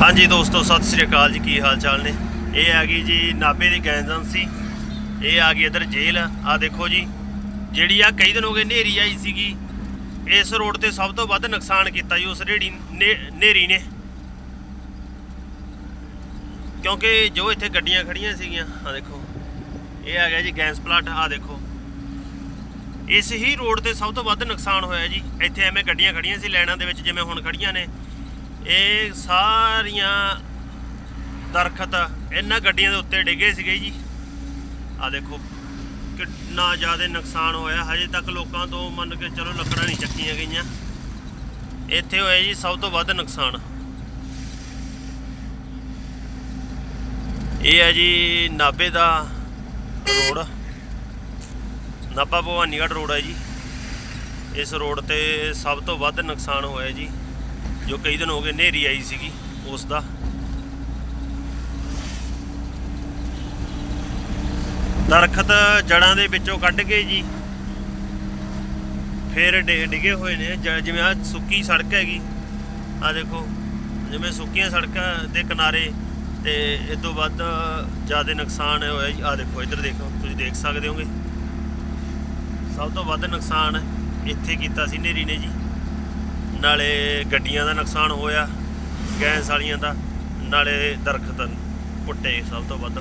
ਹਾਂਜੀ ਦੋਸਤੋ, ਸਤਿ ਸ੍ਰੀ ਅਕਾਲ ਜੀ, ਕੀ ਹਾਲ ਚਾਲ ਨੇ? ਇਹ ਆ ਗਈ ਜੀ ਨਾਬੇ ਦੀ ਗੈਸ ਇਹ ਆ ਗਈ ਇਧਰ ਜੇਲ੍ਹ। ਆ ਦੇਖੋ ਜੀ, ਜਿਹੜੀ ਆ ਕਈ ਦਿਨ ਹੋ ਗਏ ਨੇਰੀ ਆਈ ਸੀਗੀ। ਇਸ ਰੋਡ ਤੇ ਸਭ ਤੋਂ ਵੱਧ ਨੁਕਸਾਨ ਕੀਤਾ ਜੀ ਉਸ ਰੇੜੀ ਨੇਰੀ ਨੇ। ਕਿਉਂਕਿ ਜੋ ਇੱਥੇ ਗੱਡੀਆਂ ਖੜੀਆਂ ਸੀਗੀਆਂ ਆ ਦੇਖੋ। ਇਹ ਆ ਗਿਆ ਜੀ ਗੈਸ ਪਲਾਟ ਆ ਦੇਖੋ। ਇਸ ਹੀ ਰੋਡ ਤੇ ਸਭ ਤੋਂ ਵੱਧ ਨੁਕਸਾਨ ਹੋਇਆ ਜੀ। ਇੱਥੇ ਐਵੇਂ ਗੱਡੀਆਂ ਖੜੀਆਂ ਸੀ, ਲਾਈਨਾਂ ਦੇ ਵਿੱਚ ਜਿਵੇਂ ਹੁਣ ਖੜੀਆਂ ਨੇ। ਇਹ ਸਾਰੀਆਂ ਦਰਖਤ ਇਹਨਾਂ ਗੱਡੀਆਂ ਦੇ ਉੱਤੇ ਡਿੱਗੇ ਸੀਗੇ ਜੀ। ਆ ਦੇਖੋ, ਕਿੰਨਾ ਜ਼ਿਆਦਾ ਨੁਕਸਾਨ ਹੋਇਆ। ਹਜੇ ਤੱਕ ਲੋਕਾਂ ਤੋਂ ਮੰਨ ਕੇ ਚਲੋ ਲੱਕੜਾਂ ਨਹੀਂ ਚੱਕੀਆਂ ਗਈਆਂ। ਇੱਥੇ ਹੋਇਆ ਜੀ ਸਭ ਤੋਂ ਵੱਧ ਨੁਕਸਾਨ। ਇਹ ਹੈ ਜੀ ਨਾਬੇ ਦਾ ਰੋਡ। ਨਾਭਾ ਭਵਾਨੀਗੜ੍ਹ ਰੋਡ ਹੈ ਜੀ। ਇਸ ਰੋਡ ਤੇ ਸਭ ਤੋਂ ਵੱਧ ਨੁਕਸਾਨ ਹੋਇਆ ਜੀ। ਜੋ ਕਈ ਦਿਨ ਹੋ ਗਏ ਨੇਰੀ ਆਈ ਸੀਗੀ, ਉਸ ਦਾ। ਦਰਖਤ ਜੜਾਂ ਦੇ ਵਿੱਚੋਂ ਕੱਢ ਕੇ ਜੀ, ਫੇਰ ਡਿ- ਡਿੱਗੇ ਹੋਏ ਨੇ। ਜਿਵੇਂ ਆ ਸੁੱਕੀ ਸੜਕ ਹੈਗੀ ਆ ਦੇਖੋ, ਜਿਵੇਂ ਸੁੱਕੀਆਂ ਸੜਕਾਂ ਦੇ ਕਿਨਾਰੇ ਤੇ ਇਸ ਤੋਂ ਵੱਧ ਜ਼ਿਆਦਾ ਨੁਕਸਾਨ ਹੋਇਆ ਜੀ। ਆ ਦੇਖੋ, ਇੱਧਰ ਦੇਖੋ, ਤੁਸੀਂ ਦੇਖ ਸਕਦੇ ਹੋਗੇ। ਸਭ ਤੋਂ ਵੱਧ ਨੁਕਸਾਨ ਇੱਥੇ ਕੀਤਾ ਸੀ ਨੇਰੀ ਨੇ ਜੀ। ਨਾਲੇ ਗੱਡੀਆਂ ਦਾ ਨੁਕਸਾਨ ਹੋਇਆ ਗੈਸ ਵਾਲੀਆਂ ਦਾ ਨਾਲੇ ਦਰਖਤ ਪੁੱਟੇ ਸਭ ਤੋਂ ਵੱਧ।